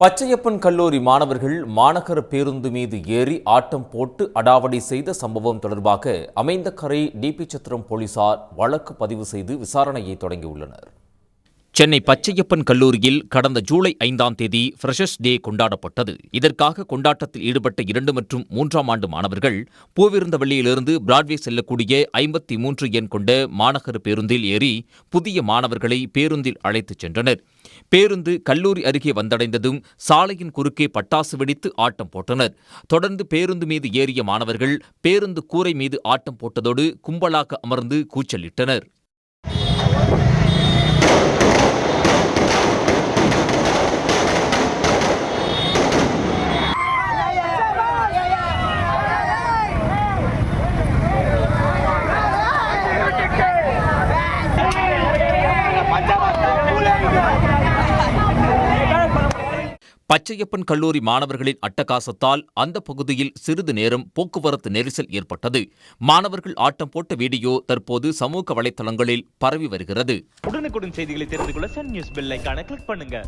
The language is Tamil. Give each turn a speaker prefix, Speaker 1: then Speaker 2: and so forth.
Speaker 1: பச்சையப்பன் கல்லூரி மாணவர்கள் மாநகர பேருந்து மீது ஏறி ஆட்டம் போட்டு அடாவடி செய்த சம்பவம் தொடர்பாக அமைந்தக்கரை டிபி சத்திரம் போலீசார் வழக்கு பதிவு செய்து விசாரணையை தொடங்கியுள்ளனர்.
Speaker 2: சென்னை பச்சையப்பன் கல்லூரியில் கடந்த ஜூலை ஐந்தாம் தேதி ஃப்ரெஷர்ஸ் டே கொண்டாடப்பட்டது. இதற்காக கொண்டாட்டத்தில் ஈடுபட்ட இரண்டு மற்றும் மூன்றாம் ஆண்டு மாணவர்கள் பூவிருந்தவள்ளியிலிருந்து பிராட்வே செல்லக்கூடிய ஐம்பத்தி மூன்று எண் கொண்ட மாநகர பேருந்தில் ஏறி புதிய மாணவர்களை பேருந்தில் அழைத்துச் சென்றனர். பேருந்து கல்லூரி அருகே வந்தடைந்ததும் சாலையின் குறுக்கே பட்டாசு வெடித்து ஆட்டம் போட்டனர். தொடர்ந்து பேருந்து மீது ஏறிய மாணவர்கள் பேருந்து கூரை மீது ஆட்டம் போட்டதோடு கும்பலாக அமர்ந்து கூச்சலிட்டனர். பச்சையப்பன் கல்லூரி மாணவர்களின் அட்டகாசத்தால் அந்த பகுதியில் சிறிது நேரம் போக்குவரத்து நெரிசல் ஏற்பட்டது. மாணவர்கள் ஆட்டம் போட்ட வீடியோ தற்போது சமூக வலைத்தளங்களில் பரவி வருகிறது.
Speaker 3: உடனுக்குடன் செய்திகளை தெரிந்து கொள்ள சன் நியூஸ் பெல் கிளிக் பண்ணுங்க.